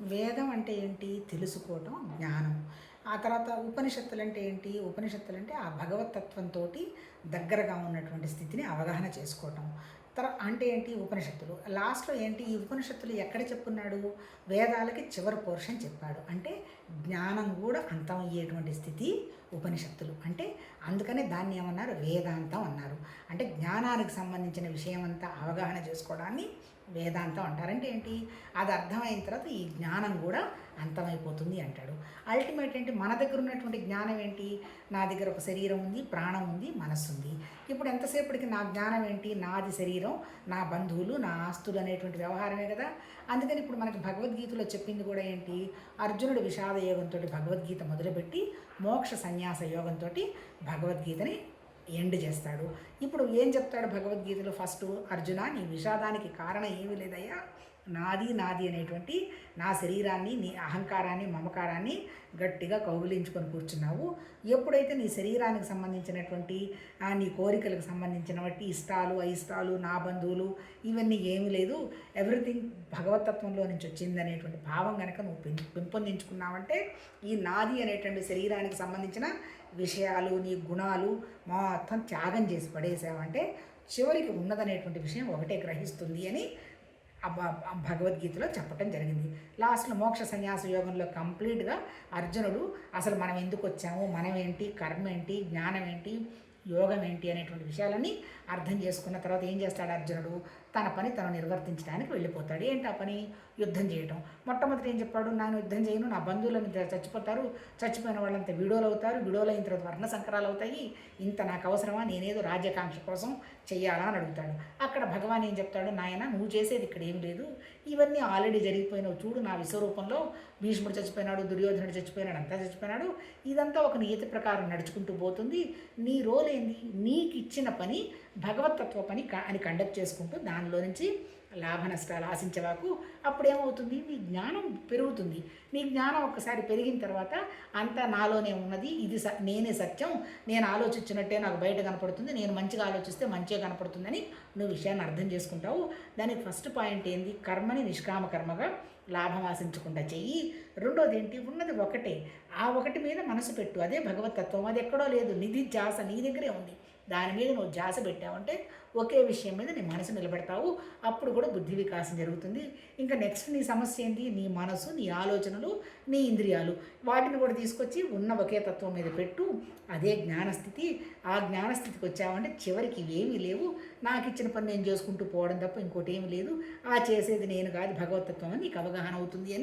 వేదం అంటే ఏంటి? తెలుసుకోవటం జ్ఞానం. ఆ తర్వాత ఉపనిషత్తులు అంటే ఏంటి? ఉపనిషత్తులు అంటే ఆ భగవతత్వంతో దగ్గరగా ఉన్నటువంటి స్థితిని అవగాహన చేసుకోవటం. తర్వాత అంటే ఏంటి? ఉపనిషత్తులు. లాస్ట్లో ఏంటి? ఈ ఉపనిషత్తులు ఎక్కడ చెప్పున్నాడు? వేదాలకి చివరి పోర్షన్ చెప్పాడు. అంటే జ్ఞానం కూడా అంతం అయ్యేటువంటి స్థితి ఉపనిషత్తులు. అంటే అందుకనే దాన్ని ఏమన్నారు? వేదాంతం అన్నారు. అంటే జ్ఞానానికి సంబంధించిన విషయం అంతా అవగాహన చేసుకోవడాన్ని వేదాంతం అంటారు. అంటే ఏంటి? అది అర్థమైన తర్వాత ఈ జ్ఞానం కూడా అంతమైపోతుంది అంటాడు. అల్టిమేట్ ఏంటి? మన దగ్గర ఉన్నటువంటి జ్ఞానం ఏంటి? నా దగ్గర ఒక శరీరం ఉంది ప్రాణం ఉంది మనస్సు ఉంది. ఇప్పుడు ఎంతసేపటికి నా జ్ఞానం ఏంటి? నాది శరీరం నా బంధువులు నా ఆస్తులు అనేటువంటి వ్యవహారమే కదా. అందుకని ఇప్పుడు మనకి భగవద్గీతలో చెప్పింది కూడా ఏంటి? అర్జునుడు విషాద యోగంతో భగవద్గీత మొదలుపెట్టి మోక్ష సన్యాస యోగంతో భగవద్గీతని ఎండ్ చేస్తాడు. ఇప్పుడు ఏం చెప్తాడు భగవద్గీతలో ఫస్ట్? అర్జున నీ విషాదానికి కారణం ఏమీ లేదయ్యా. నాది నాది అనేటువంటి నా శరీరాన్ని నీ అహంకారాన్ని మమకారాన్ని గట్టిగా కౌగిలించుకొని కూర్చున్నావు. ఎప్పుడైతే నీ శరీరానికి సంబంధించినటువంటి నీ కోరికలకు సంబంధించినటువంటి ఇష్టాలు అయిష్టాలు నా బంధువులు ఇవన్నీ ఏమీ లేదు. ఎవ్రీథింగ్ భగవతత్వంలో నుంచి వచ్చింది అనేటువంటి భావం కనుక నువ్వు పెం పెంపొందించుకున్నావంటే ఈ నాది అనేటువంటి శరీరానికి సంబంధించిన విషయాలు నీ గుణాలు మొత్తం త్యాగం చేసి పడేసావంటే చివరికి ఉన్నదనేటువంటి విషయం ఒకటే గ్రహిస్తుంది అని భగవద్గీతలో చెప్పటం జరిగింది. లాస్ట్లో మోక్ష సన్యాస యోగంలో కంప్లీట్గా అర్జునుడు అసలు మనం ఎందుకు వచ్చాము? మనం ఏంటి? కర్మ ఏంటి? జ్ఞానం ఏంటి? యోగం ఏంటి? అనేటువంటి విషయాలన్నీ అర్థం చేసుకున్న తర్వాత ఏం చేస్తాడు అర్జునుడు? తన పని తను నిర్వర్తించడానికి వెళ్ళిపోతాడు. ఏంటి ఆ పని? యుద్ధం చేయటం. మొట్టమొదటి ఏం చెప్పాడు? నేను యుద్ధం చేయను. నా బంధువులను చచ్చిపోతారు. చచ్చిపోయిన వాళ్ళంతా విడోలు అవుతారు. విడోలు అయిన తర్వాత వర్ణ సంకరాలు అవుతాయి. ఇంత నాకు అవసరమా? నేనేదో రాజ్యాకాంక్ష కోసం చెయ్యాలా? అని అడుగుతాడు. అక్కడ భగవాన్ ఏం చెప్తాడు? నాయన నువ్వు చేసేది ఇక్కడ ఏం లేదు. ఇవన్నీ ఆల్రెడీ జరిగిపోయినావు చూడు. నా విశ్వరూపంలో భీష్ముడు చచ్చిపోయినాడు దుర్యోధనుడు చచ్చిపోయినాడు అంతా చచ్చిపోయినాడు. ఇదంతా ఒక నియతి ప్రకారం నడుచుకుంటూ పోతుంది. నీ రోల్ ఏంది నీకు ఇచ్చిన పని భగవతత్వ పని అని కండక్ట్ చేసుకుంటూ దానిలో నుంచి లాభ నష్టాలు ఆశించవాకు అప్పుడేమవుతుంది? నీ జ్ఞానం పెరుగుతుంది. నీ జ్ఞానం ఒకసారి పెరిగిన తర్వాత అంతా నాలోనే ఉన్నది. ఇది స నేనే సత్యం. నేను ఆలోచించినట్టే నాకు బయట కనపడుతుంది. నేను మంచిగా ఆలోచిస్తే మంచిగా కనపడుతుందని నువ్వు విషయాన్ని అర్థం చేసుకుంటావు. దానికి ఫస్ట్ పాయింట్ ఏంది? కర్మని నిష్కామ కర్మగా లాభం ఆశించకుండా చెయ్యి. రెండోది ఏంటి? ఉన్నది ఒకటే. ఆ ఒకటి మీద మనసు పెట్టు. అదే భగవతత్వం. అది ఎక్కడో లేదు. నిధి ధ్యాస నీ దగ్గరే ఉంది. దాని మీద నువ్వు జాస పెట్టావంటే ఒకే విషయం మీద నీ మనసు నిలబెడతావు. అప్పుడు కూడా బుద్ధి వికాసం జరుగుతుంది. ఇంకా నెక్స్ట్ నీ సమస్య ఏంటి? నీ మనసు నీ ఆలోచనలు నీ ఇంద్రియాలు. వాటిని కూడా తీసుకొచ్చి ఉన్న ఒకే తత్వం మీద పెట్టు. అదే జ్ఞానస్థితి. ఆ జ్ఞానస్థితికి వచ్చావంటే చివరికి ఏమీ లేవు. నాకు ఇచ్చిన పని నేను చేసుకుంటూ పోవడం తప్ప ఇంకోటి ఏమీ లేదు. ఆ చేసేది నేను కాదు భగవతత్వం అని నీకు అవగాహన అవుతుంది అని